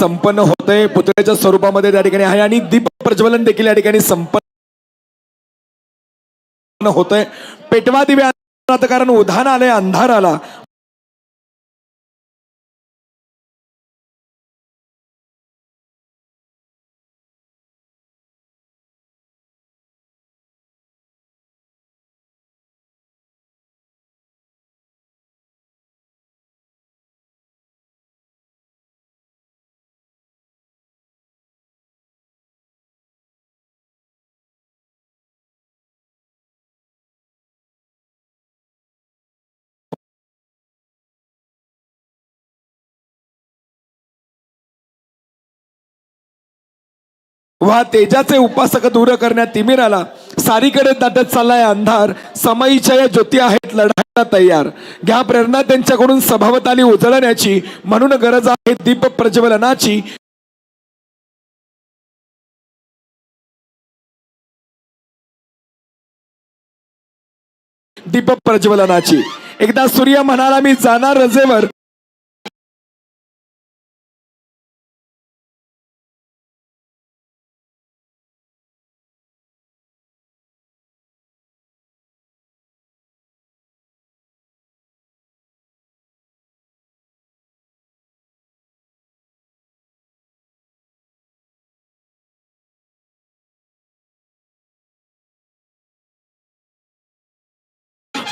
संपन्न होतंय. पुतळ्याच्या स्वरूपामध्ये त्या ठिकाणी आहे आणि दीप प्रज्वलन देखील या ठिकाणी संपन्न होतंय. पेटवा दिव्या कारण उधाण आलंय अंधार आला. वा तेजाचे उपासक दूर करण्यात तिमिर आला. सारीकडे दाटत चाललाय अंधार. समाईच्या या ज्योती आहेत लढायला तयार. घ्या प्रेरणा त्यांच्याकडून सभावताली उजळण्याची. म्हणून गरज आहे दीप प्रज्वलनाची. दीप प्रज्वलनाची. एकदा सूर्य म्हणाला मी जाणार रजेवर.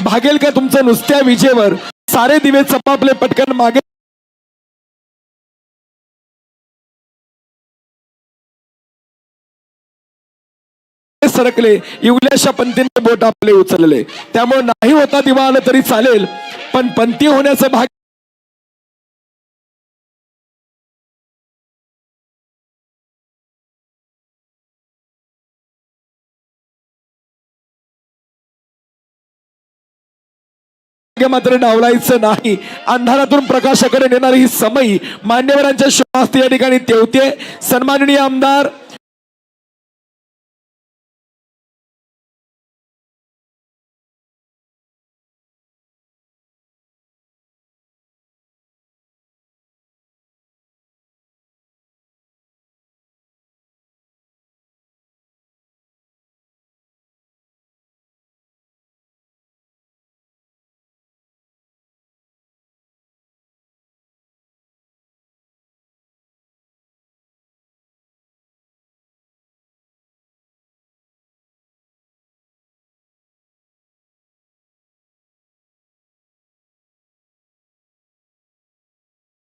भागेल का तुमचं नुसत्या विजेवर? सारे दिवे चपापले पटकन मागे. सरकले इवल्याशा पंथीने बोट आपले उचलले. त्यामुळे नाही होता दिवा आलं तरी चालेल पण पंथी होण्याचं भाग मात्र डावलायचं नाही. अंधारातून प्रकाशाकडे नेणारी ही समयी मान्यवरांच्या शुभास्ती या ठिकाणी तेवते सन्माननीय आमदार